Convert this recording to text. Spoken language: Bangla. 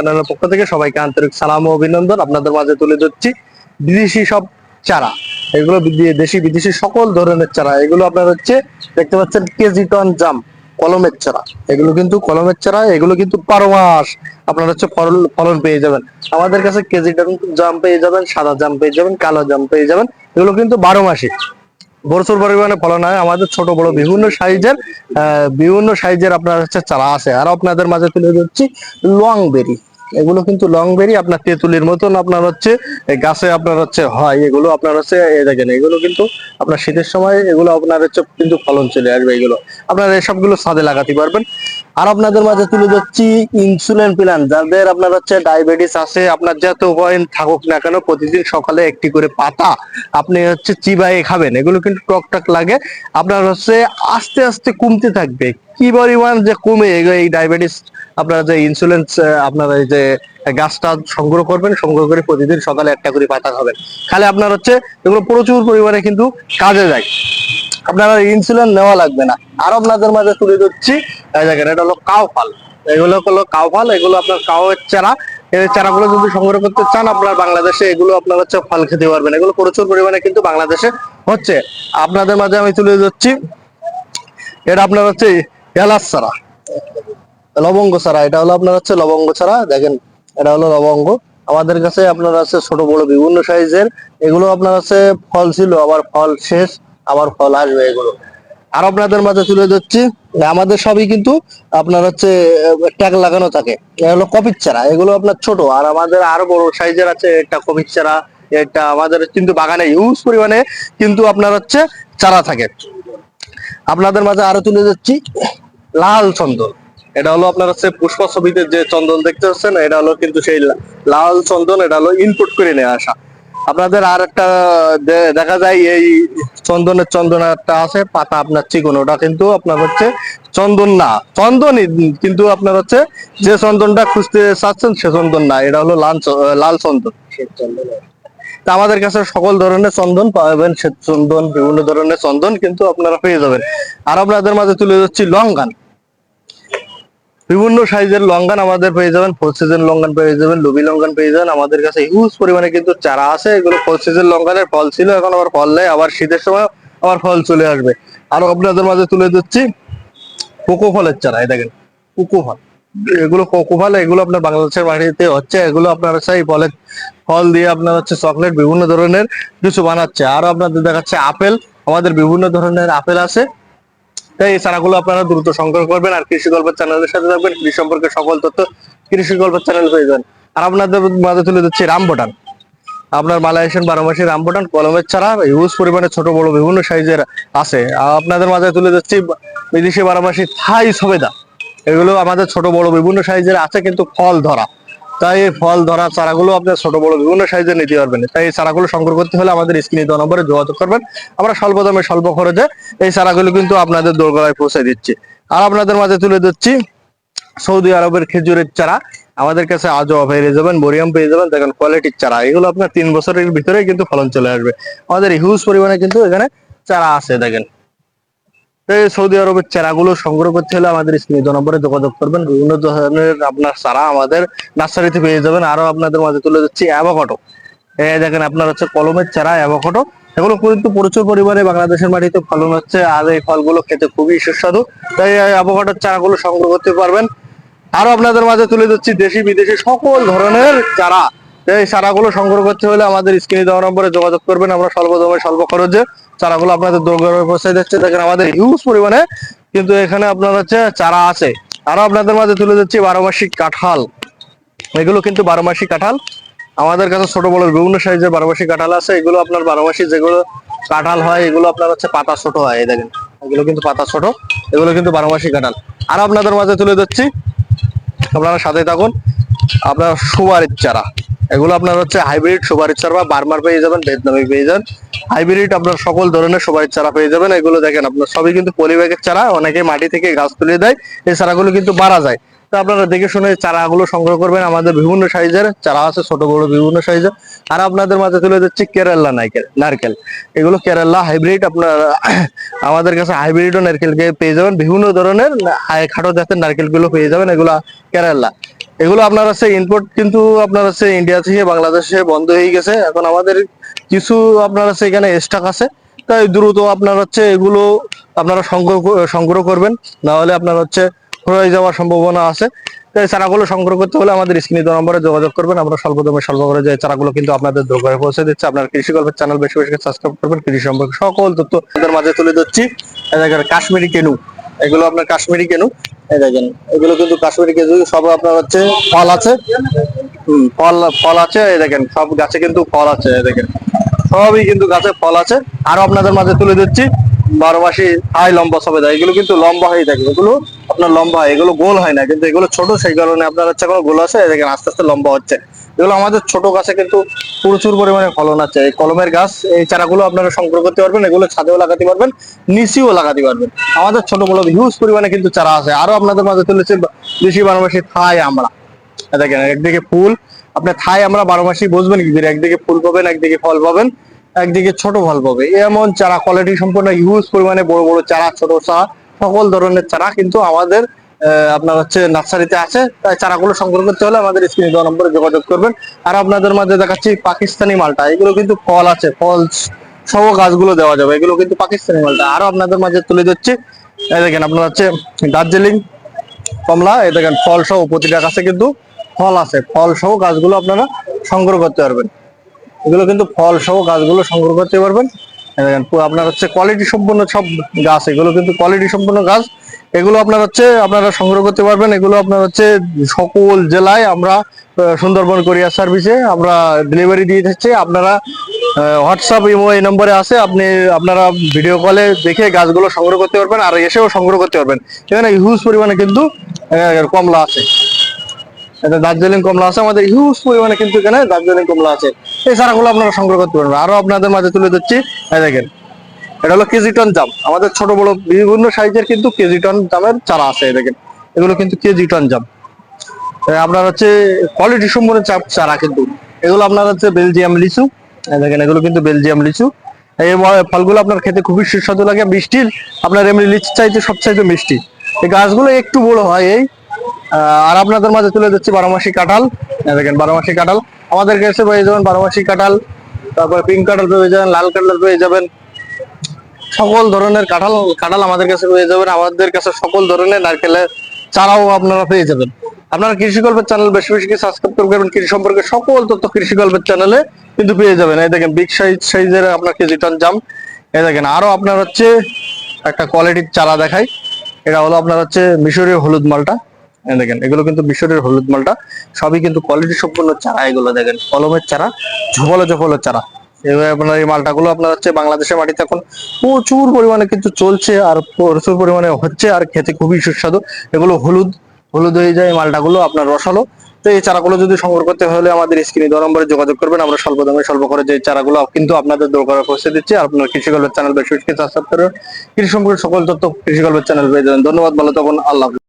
চ্যানেলের পক্ষ থেকে সবাইকে আন্তরিক সালাম ও অভিনন্দন। আপনাদের মাঝে তুলে ধরছি বিদেশি সব চারা। এগুলো দেশি বিদেশি সকল ধরনের চারা। এগুলো আপনার হচ্ছে, দেখতে পাচ্ছেন, কেজি টন জাম, কলমের চারা। এগুলো কিন্তু কলমের চারা, এগুলো কিন্তু বারো মাস আপনার হচ্ছে ফলন ফলন পেয়ে যাবেন। আমাদের কাছে কেজি টন জাম পেয়ে যাবেন, সাদা জাম পেয়ে যাবেন, কালো জাম পেয়ে যাবেন। এগুলো কিন্তু বারো মাসে। প্রচুর পরিমাণে ফলন হয়। আমাদের ছোট, বড় বিভিন্ন সাইজের বিভিন্ন সাইজের আপনার হচ্ছে চারা আছে। আর আপনাদের মাঝে তুলে ধরছি লং বেরি। এগুলো কিন্তু লং বেরি আপনার তেঁতুলির মতন আপনার হচ্ছে গাছে আপনার হচ্ছে হয়। এগুলো আপনার হচ্ছে দেখেন, এগুলো কিন্তু আপনার শীতের সময় এগুলো আপনার হচ্ছে কিন্তু ফলন চলে আসবে এগুলো। আপনারা এসবগুলো ছাদে লাগাতে পারবেন। আর আপনাদের মাঝে তুলে ধরছি ইনসুলিন প্ল্যান যাদের আপনার হচ্ছে ডায়াবেটিস আছে, আপনার যত পয়েন্ট থাকুক না কেন, প্রতিদিন সকালে একটি করে পাতা আপনি হচ্ছে চিবায়ে খাবেন। এগুলো কিন্তু টক টক লাগে। আপনার হচ্ছে আস্তে আস্তে কমতে থাকবে। কি পরিমাণ যে কমে এই ডায়াবেটিস আপনার যে ইনসুলিন আপনার এই যে গাছটা সংগ্রহ করবেন, সংগ্রহ করে প্রতিদিন সকালে একটা করে পাতা খাবেন। খালি আপনার হচ্ছে, এগুলো প্রচুর পরিমাণে কিন্তু কাজে যায় আপনারা ইনসুলিন নেওয়া লাগবে না। আর আপনাদের মাঝে তুলে দিচ্ছি এই দেখেন, এটা হলো কাউ ফাল। এগুলো হলো কাউ ফাল, এগুলো আপনার কাউয়ের চারা। এই চারাগুলো যদি সংগ্রহ করতে চান, আপনার বাংলাদেশে এগুলো আপনার হচ্ছে ফল খেতে পারবেন। এগুলো প্রচুর পরিমাণে কিন্তু বাংলাদেশে হচ্ছে। আপনাদের মাঝে আমি তুলে ধরছি, এটা আপনার হচ্ছে এলাচ চারা লবঙ্গ ছাড়া, এটা হলো আপনার হচ্ছে লবঙ্গ ছাড়া, দেখেন, এটা হলো লবঙ্গ। আমাদের কাছে আপনার আছে ছোট, বড়, বিভিন্ন সাইজের, এগুলো আপনার আছে ফল ছিল, আবার ফল শেষ, আবার ফল আসবে এগুলো। আর আপনাদের মাঝে তুলে ধরছি, আমাদের সবই কিন্তু আপনার হচ্ছে ট্যাগ লাগানো থাকে এটা হলো কপির চারা, এগুলো আপনার ছোট, আর আমাদের আরও বড় সাইজের আছে একটা কপির চারা, এটা আমাদের কিন্তু বাগানে ইউজ পরিমাণে কিন্তু আপনার হচ্ছে চারা থাকে। আপনাদের মাঝে আরও তুলে যাচ্ছি লাল চন্দন। এটা হলো আপনার হচ্ছে পুষ্প ছবিতে যে চন্দন দেখতে পাচ্ছেন, এটা হলো কিন্তু সেই লাল চন্দন, এটা হলো ইনপুট করে নিয়ে আসা। আপনাদের আর একটা দেখা যায় এই চন্দনের চন্দন একটা আছে, পাতা আপনার চিকন, ওটা কিন্তু আপনার হচ্ছে চন্দন না। চন্দনই কিন্তু আপনার হচ্ছে যে চন্দনটা খুঁজতে চাচ্ছেন, সে চন্দন না, এটা হলো লাল লাল চন্দন। তা আমাদের কাছে সকল ধরনের চন্দন পাবেন শ্বেত চন্দন, বিভিন্ন ধরনের চন্দন কিন্তু আপনারা পেয়ে যাবেন। আর আপনাদের মাঝে তুলে যাচ্ছি লঙ্গান বিভিন্ন সাইজের লঙ্গান আমাদের পেয়ে যাবেন ফোর সিজন লঙ্গান পেয়ে যাবেন, লুবি লঙ্গান পেয়ে যাবেন। আমাদের কাছে হিউজ পরিমাণে কিন্তু চারা আছে, এগুলো ফোর সিজন লঙ্গানের ফল ছিল, এখন আবার ফল নেই, আবার শীতের সময় আবার ফল চলে আসবে। আর আপনাদের মাঝে তুলে দিচ্ছি কোকো ফলের চারা দেখেন, কোকো ফল। এগুলো কোকো ফল, এগুলো আপনার বাংলাদেশের বাড়িতে হচ্ছে, এগুলো আপনার হচ্ছে এই ফলের ফল দিয়ে আপনার হচ্ছে চকলেট বিভিন্ন ধরনের কিছু বানাচ্ছে। আর আপনাদের দেখাচ্ছে আপেল, আমাদের বিভিন্ন ধরনের আপেল আছে। তাই এই চারাগুলো আপনারা দ্রুত সংগ্রহ করবেন আর কৃষি গল্পের চ্যানেলের সাথে থাকবেন। কৃষি সম্পর্কে সকল তথ্য কৃষি গল্পের চ্যানেল পেয়ে যাবেন। আর আপনাদের মাঝে তুলে দিচ্ছি রামবটান আপনার মালয়েশিয়ান বারো মাসি রামবটান কলমের চারা ইউজ পরিমাণে ছোট, বড়, বিভিন্ন সাইজের আছে। আপনাদের মাঝে তুলে দিচ্ছি বিদেশি বারো মাসি থাই সবেদা। এগুলো আমাদের ছোট, বড়, বিভিন্ন সাইজের আছে, কিন্তু ফল ধরা। তাই এই ফল, ধরা, চারাগুলো আপনার ছোট, বড়, বিভিন্ন সাইজের নিতে পারবেন। তাই এই চারাগুলো সংগ্রহ করতে হলে আমাদের স্ক্রিনে দেওয়া নম্বরে যোগাযোগ করবেন। আমরা স্বল্প দামে, স্বল্প খরচে এই চারাগুলো কিন্তু আপনাদের দোরগোড়ায় পৌঁছে দিচ্ছি। আর আপনাদের মাঝে তুলে দিচ্ছি সৌদি আরবের খেজুরের চারা। আমাদের কাছে আজও পেয়ে যাবেন বরিয়াম পেয়ে যাবেন। দেখেন কোয়ালিটির চারা। এগুলো আপনার তিন বছরের ভিতরে কিন্তু ফলন চলে আসবে। আমাদের হিউজ পরিমাণে কিন্তু এখানে চারা আছে, দেখেন। সৌদি আরবের চারাগুলো সংগ্রহ করতে হলে আমাদের স্ক্রিনে নম্বরে যোগাযোগ করবেন। বিভিন্ন ধরনের আপনার চারা আমাদের নার্সারিতে পেয়ে যাবেন। আরও আপনাদের মাঝে তুলে যাচ্ছি অ্যাভোকাডো। এই দেখেন আপনার হচ্ছে কলমের চারা, অ্যাভোকাডো। এগুলো কিন্তু প্রচুর পরিমাণে বাংলাদেশের মাটিতে ফলন হচ্ছে আর এই ফলগুলো খেতে খুবই সুস্বাদু। তাই অ্যাভোকাডোর চারাগুলো সংগ্রহ করতে পারবেন। আরও আপনাদের মাঝে তুলে দিচ্ছি দেশি, বিদেশি সকল ধরনের চারা। এই চারাগুলো সংগ্রহ করতে হলে আমাদের স্ক্রিনে দেওয়া নম্বরে যোগাযোগ করবেন। আমরা স্বল্প দামে, স্বল্প খরচে চারাগুলো আপনাদের দোরগড়ে পৌঁছে দিচ্ছে। দেখেন আমাদের হিউজ পরিমাণে কিন্তু এখানে আপনার হচ্ছে চারা আছে। আরও আপনাদের মাঝে তুলে দিচ্ছি বারো মাসিক কাঁঠাল। এগুলো কিন্তু বারো মাসি কাঁঠাল। আমাদের কাছে ছোট বড় বিভিন্ন সাইজের বারো মাসি কাঁঠাল আছে। এগুলো আপনার বারো মাসি যেগুলো কাঁঠাল হয়, এগুলো আপনার হচ্ছে পাতা ছোট হয়, এই দেখেন। এগুলো কিন্তু পাতা ছোট, এগুলো কিন্তু বারো মাসি কাঁঠাল। আর আপনাদের মাঝে তুলে দিচ্ছি আপনারা সাথে থাকুন। আপনার সুপারির চারা। এগুলো আপনার হচ্ছে হাইব্রিড সুপারির চারা, বার্মার পেয়ে যাবেন ভিয়েতনামি পেয়ে যাবেন হাইব্রিড আপনার সকল ধরনের সুপারির চারা পেয়ে যাবেন। এগুলো দেখেন, আপনার সবই কিন্তু পলিব্যাগের চারা অনেকে মাটি থেকে গাছ তুলে দেয়, এই চারাগুলো কিন্তু মারা যায়। তো আপনারা দেখে শুনে চারাগুলো সংগ্রহ করবেন। আমাদের বিভিন্ন সাইজের চারা আছে, ছোট, বড়, বিভিন্ন সাইজের। আর আপনাদের মাঝে তুলে দিচ্ছি কেরালা নারকেল নারকেল। এগুলো কেরালা হাইব্রিড আপনার, আমাদের কাছে হাইব্রিড ও নারকেল পেয়ে যাবেন। বিভিন্ন ধরনের খাটো জাতের নারকেলগুলো পেয়ে যাবেন। এগুলা কেরালা। এগুলো আপনার হচ্ছে ইম্পোর্ট কিন্তু আপনার হচ্ছে ইন্ডিয়া থেকে বাংলাদেশে বন্ধ হয়ে গেছে। এখন আমাদের কিছু আপনার হচ্ছে এখানে স্টক আছে। তাই দ্রুত আপনার হচ্ছে এগুলো আপনারা সংগ্রহ সংগ্রহ করবেন। না হলে আপনার হচ্ছে হয়ে যাওয়ার সম্ভাবনা আছে। তাই চারাগুলো সংগ্রহ করতে হলে আমাদের স্ক্রিনে দেওয়া নম্বরে যোগাযোগ করবেন। আমরা স্বল্প দামে স্বল্প করে যে চারাগুলো কিন্তু আপনাদের দোকানে পৌঁছে দিচ্ছে। আপনার কৃষি গল্পের চ্যানেল বেশি বেশি সাবস্ক্রাইব করবেন। কৃষি সম্পর্কে সকল তথ্য মাঝে তুলে ধরছি। কাশ্মীরি কেনু। এগুলো আপনার কাশ্মীরি কেনু। দেখেন এগুলো কিন্তু কাশ্মীরি কেজু সব আপনার হচ্ছে ফল আছে। হুম, ফল ফল আছে এই দেখেন সব গাছে কিন্তু ফল আছে দেখেন। সবই কিন্তু গাছে ফল আছে। আরও আপনাদের মাঝে তুলে দিচ্ছি বারো মাসি হাই লম্বা সবেদা এগুলো কিন্তু লম্বা হয়ে থাকে এগুলো আপনার লম্বা হয় এগুলো গোল হয় না কিন্তু এগুলো ছোট সেই কারণে আপনার হচ্ছে কোনো গোল আছে দেখেন আস্তে আস্তে লম্বা হচ্ছে। এগুলো আমাদের ছোট গাছে কিন্তু প্রচুর পরিমাণে ফলন আছে। এই কলমের গাছ, এই চারাগুলো আপনারা সংগ্রহ করতে পারবেন, এগুলো ছাদেও লাগাতে পারবেন, নিচেও লাগাতে পারবেন। আমাদের ছোট বড় হিউজ পরিমাণে কিন্তু চারা আছে। আরও আপনাদের মাঝে তুলেছে বেশি বারো মাসি থাই আমরা। দেখেন, একদিকে ফুল আপনার থাই আমরা বারো মাসই বুঝবেন কি একদিকে ফুল পাবেন, একদিকে ফল পাবেন, একদিকে ছোট ফল পাবে। এমন চারা কোয়ালিটি সম্পূর্ণ হিউজ পরিমাণে বড় বড় চারা, ছোট চারা, সকল ধরনের চারা কিন্তু আমাদের আপনার হচ্ছে নার্সারিতে আছে, তাই চারাগুলো সংগ্রহ করতে হলে আমাদের স্ক্রিনে দেওয়া নম্বরে যোগাযোগ করবেন। আর আপনাদের মাঝে দেখাচ্ছি পাকিস্তানি মালটা, এগুলো কিন্তু ফল আছে ফল সহ গাছগুলো দেওয়া যাবে, এগুলো কিন্তু পাকিস্তানি মালটা। আরও আপনাদের মাঝে তুলে দিচ্ছি এই দেখেন আপনার হচ্ছে দার্জিলিং, কমলা, এই দেখেন ফল সহ প্রতিটা গাছে কিন্তু ফল আছে, ফল সহ গাছগুলো আপনারা সংগ্রহ করতে পারবেন। এগুলো কিন্তু ফল সহ গাছগুলো সংগ্রহ করতে পারবেন। দেখেন, আপনার হচ্ছে কোয়ালিটি সম্পূর্ণ সব গাছ, এগুলো কিন্তু কোয়ালিটি সম্পূর্ণ গাছ। এগুলো আপনার হচ্ছে, আপনারা সংগ্রহ করতে পারবেন। এগুলো আপনার হচ্ছে সকল জেলায় আমরা সুন্দরবন কোরিয়ার সার্ভিসে আমরা ডেলিভারি দিয়ে যাচ্ছি আপনারা হোয়াটসঅ্যাপ ইমো এই নম্বরে আছে, আপনি, আপনারা ভিডিও কলে দেখে গাছগুলো সংগ্রহ করতে পারবেন আর এসেও সংগ্রহ করতে পারবেন। এখানে হিউজ পরিমাণে কিন্তু কমলা আছে। দার্জিলিং কমলা আছে, আমাদের হিউজ পরিমাণে কিন্তু এখানে দার্জিলিং কমলা আছে। এই চারাগুলো আপনারা সংগ্রহ করতে পারবেন। আরও আপনাদের মাঝে তুলে এই দেখেন। এটা হলো কেজি টন জাম। আমাদের ছোট বড় বিভিন্ন সাইজের কিন্তু কেজি টন জামের চারা আছে দেখেন। এগুলো কিন্তু কেজি টন জাম। আপনার হচ্ছে কোয়ালিটি সম্পূর্ণ চারা কিন্তু। এগুলো আপনার হচ্ছে বেলজিয়াম লিচু। দেখেন, এগুলো কিন্তু বেলজিয়াম লিচু। এই ফলগুলো আপনার খেতে খুবই সুস্বাদু লাগে। মিষ্টির আপনার এমনি লিচু চাইতে সব চাইতে মিষ্টি। এই গাছগুলো একটু বড় হয় এই। আর আপনাদের মাঝে তুলে দিচ্ছি বারোমাসি কাঁঠাল। দেখেন, বারোমাসি কাঁঠাল। আমাদের কাছে পেয়ে যাবেন বারোমাসি কাঁঠাল। তারপর পিঙ্ক কাঁঠাল পেয়ে যাবেন, লাল কাঁঠাল পেয়ে যাবেন। সকল ধরনের কাঁঠাল কাঁঠাল আমাদের কাছে পেয়ে যাবেন। আমাদের কাছে সকল ধরনের নারকেলের চারাও আপনারা পেয়ে যাবেন। আপনারা কৃষি গল্পের চ্যানেল বেশি বেশি সাবস্ক্রাইব করবেন কৃষি সম্পর্কে সকল তথ্য কৃষি গল্পের চ্যানেলে কিন্তু পেয়ে যাবেন। এই দেখেন বিগ সাইজ সাইজের আপনার কেজি টন জাম। এই দেখেন, আরও আপনার হচ্ছে একটা কোয়ালিটির চারা দেখাই। এটা হলো আপনার হচ্ছে মিশরীয় হলুদ মালটা। দেখেন, এগুলো কিন্তু মিশরের হলুদ মালটা। সবই কিন্তু কোয়ালিটি সম্পূর্ণ চারা এগুলো দেখেন। কলমের চারা ঝোপালো ঝোপালো চারা। এবার আপনার এই মালটাগুলো আপনার হচ্ছে বাংলাদেশের মাটিতে এখন প্রচুর পরিমাণে কিন্তু চলছে আর প্রচুর পরিমাণে হচ্ছে আর খেতে খুবই সুস্বাদু। এগুলো হলুদ হলুদ হয়ে যায় মালটাগুলো আপনার রসালো। তো এই চারাগুলো যদি সংগ্রহ করতে হলে আমাদের স্ক্রিনে দেওয়া নম্বরে যোগাযোগ করবেন। আমরা স্বল্প দামে স্বল্প করে যে চারাগুলো কিন্তু আপনাদের দরকার পৌঁছে দিচ্ছি। আপনার কৃষি চ্যানেল বেশি কৃষি সম্পর্কে সকল তথ্য কৃষি চ্যানেল পেয়ে যাবেন। ধন্যবাদ, ভালো তখন আল্লাহ।